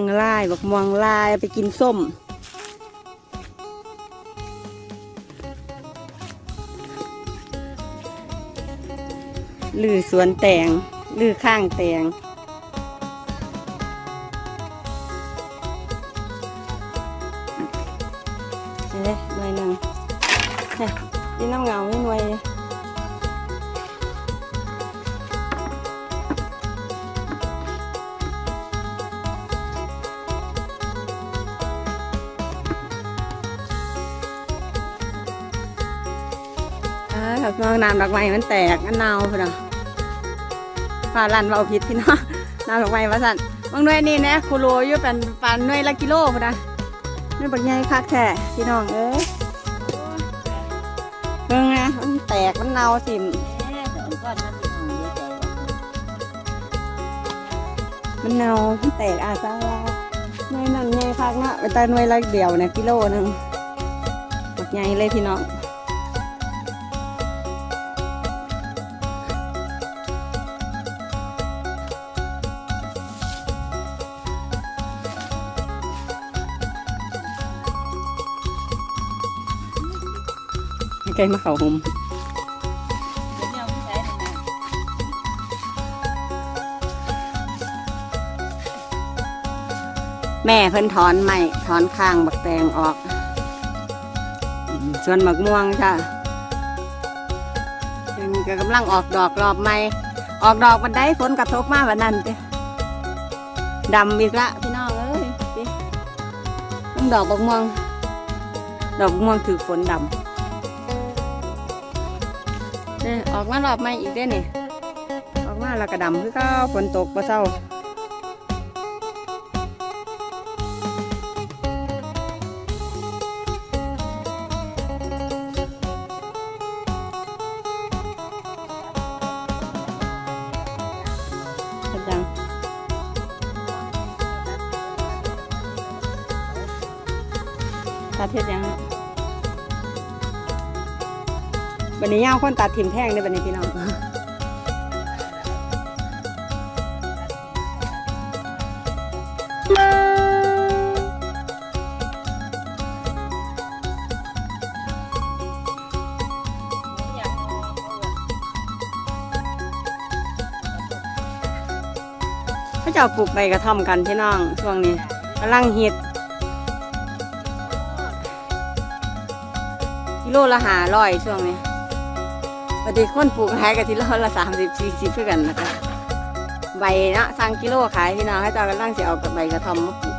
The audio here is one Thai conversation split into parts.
งลายบักม่วงลายไปกินส้มลือสวนแตงลือข้างแตงนี่เลยหน่วยหนึ่งนี่น้ำเงาไม่หน่วย ครับน้องน้ำดอกไม้มันแตกมันเน่าพุ่นอะฟ้าลันว่าเอาพิษพี่น้องน้ำดอกไม้ว่าสั่นบางหน่วยนี่นะคูโรอยู่เป็นปานหน่วยละกิโลพุ่นนะนี่บักใหญ่คักแท้พี่น้องเอ้ยเบิ่งนะมันแตกมันเน่าสิมมันเน่ามันแตกอาซาว่าหน่วยนั่นใหญ่คักเนาะเป็นตาหน่วยละเดียวนะกิโลนึงบักใหญ่เลยพี่น้อง ก่มาเขาหมแม่เพิ่นถอนใหม่ถอนข้างบักแตงออก ส่วนบักม่วงจ้ะยังก็กำลังออกดอกรอบใหม่ออกดอกบันไดฝนกระทบมาวันนั้นเจ้ดำอีกละพี่น้องเอ้ยต้องดอกบักม่วง ดอกบักม่วงถือฝนดำ เนี่ยออกมารอบใหม่อีกได้นี่ ออกมาแล้วกระดำคือก็ฝนตกบ่เศร้าเฮ็ดยังตัดเฮ็ดยัง วันนี้ย่าคนตัดถิ่มแท่งได้อบันนี้พี่น้องเขาเจะปลูกใบกระท่อมกันพี่น้องช่วงนี้กำลังฮิตกิโลละหาร้อยช่วงนี้ ปกติคนปลูกขายกันที่โลละสามสิบสี่สิบเพื่อกันนะคะใบเนาะสั่งกิโลขายพี่น้องให้เจะกำลังเสียเอากับใบกระทอมมาปลูก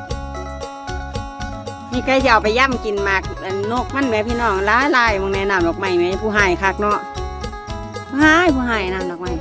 นี่ใครจะเอาไปย่ำกินมากนกมันแม่พี่น้องล้าลายมึงแนะนำดอกไม้ไหมผู้ใหายคักเนาะผู้ใหายผู้ใหายนำดอกไม้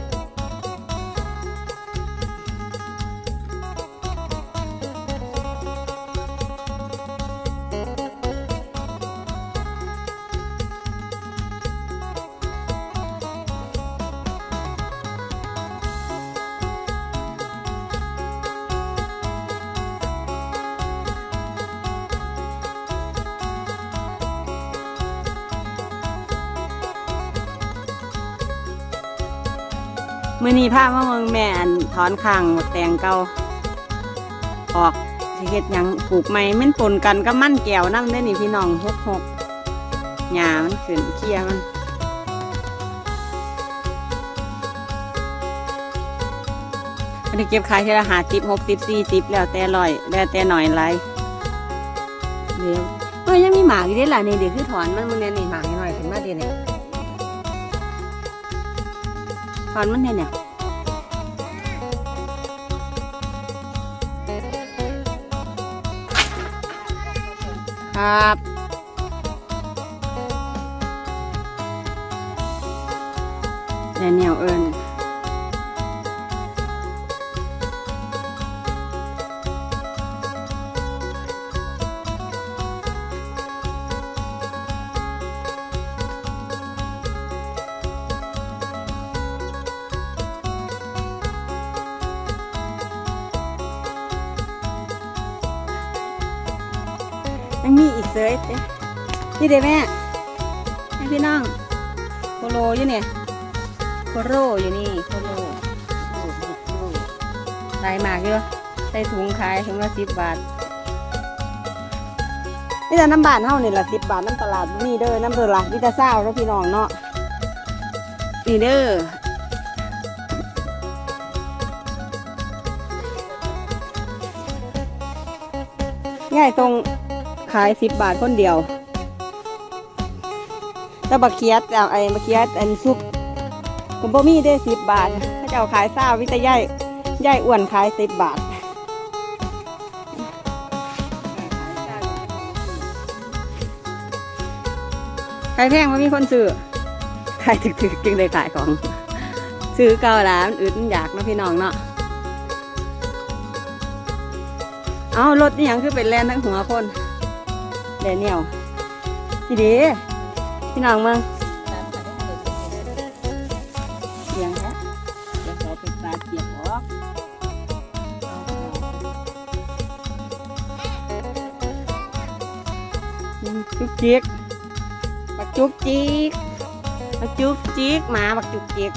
มื่อนี้พามาเมืองแม่อันถอนข้างหมดแตงเก่าออกสิเฮ็ดหยังปลูกใหม่แม่นปนกันกับมันแก้วน้ำได้อนี่พี่น้องหกหกหญ้ามันขึ้นเคลียมันอันนี้เก็บขายทีละหาติบหกติบสี่ติบแล้วแต่ลอยแล้วแต่หน่อยไรเดี๋ยวเอ้ยยังมีหมากอีกเด้อล่ะนี่เดี๋ยวคือถอนมันมึงเนี่ยนี่หมากหน่อยขึ้นมาเดี๋ยวนี้ ถอนมันเนี่ยเนี่ยครับแดเนียวเอิญ ยังมีอีกเซยเด้นี่เด้แม่ให้พี่น้องโคโลอยู่เนี่ยโคโรอยู่นี่โคโลโคโลโคโลได้มากเยอะใส่ถุงขายถุงละสิบบาทนี่แต่น้ำบานเท่านี่ละสิบบาทน้ำตลาดบ่มีเด้อน้ำตลาดวิตาเศร้าแล้วพี่น้องเนาะนี่เด้อง่ายตรง ขายสิบบาทคนเดียวแต่บักเคียดเอาไอ้บักเคียดอันซุปก็บ่มีได้สิบบาทถ้าจะเอาขายเศร้าวิตาย่ายย่ายอ้วนขายสิบบาทขายแพงมันมีคนซื้อขายถึกๆจึงได้ขายของ ซื้อเก่าแล้วมันอึดมันอยากนาะพี่น้องเนาะเอารถนี่ยังคือเป็นแลนทั้งหัวคน แดเนียลนี่ดีพี่น้องมึงเสียงแท้เดี๋ยวขอเป็นปลาเปียกออกจุกจิกบักจุกจิกบักจุกจิกหมาบักจุกจิก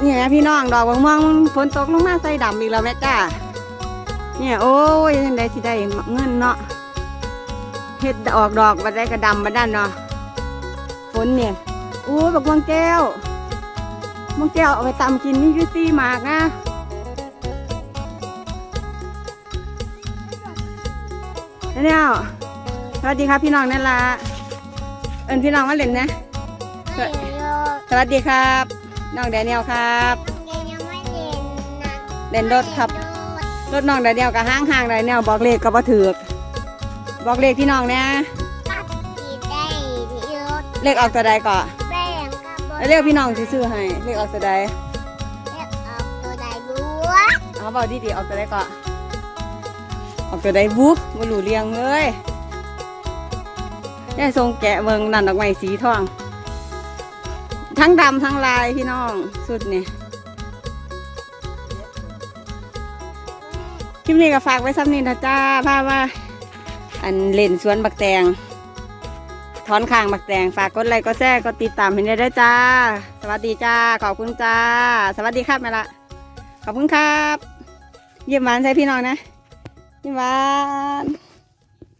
เนี่ยพี่น้องดอกบางม่วงฝนตกลงมาใส่ดำอีกแล้วแม่จ้า เนี่ยโอ้ยยังได้สิได้เงินเนาะเฮ็ดออกดอกมาได้กระดำมาด้านเนาะฝนเนี่ยโอ้ยบักม่วงแก้วม่วงแก้วเอาไปตำกินนี่อยูซี่หมากนะแล้วเนี่ยสวัสดีครับพี่น้องนั่นละเอินพี่น้องมาเล่นนะไม่เยอะสวัสดีครับ น้องแดเนียลครับยังไม่เล่นนะเล่นรถครับ รถน้องแดเนียลกับห้างห้างๆแดเนียลบอกเลขก็บ่ถือกบอกเลขพี่น้องเนี่ยตัดกีดได้เยอะเลขออกตัวใดก่อนแป้งกับบแล้วเรียกพี่น้องสิซื้อให้เลขออกตัวใดเรียกออกตัวใดบัวเอาบอกดีๆออกตัวใดก่อนออกตัวใดบุ๊กมาหลูเรียงเลยยายทรงแกะเมืองนั่นดอกไม้สีทอง ทั้งดำทั้งลายพี่น้องสุดนี่ คลิปนี้ก็ฝากไว้ซ้ำนี้นะจ้าพาว่าอันเล่นสวนบักแตงถอนข้างบักแตงฝากกดไลค์กดแชร์กดติดตามให้ได้ด้วยจ้า สวัสดีจ้า ขอบคุณจ้า สวัสดีครับแม่ละ ขอบคุณครับ เยี่ยมหวานใช่พี่น้องนะ เยี่ยมหวาน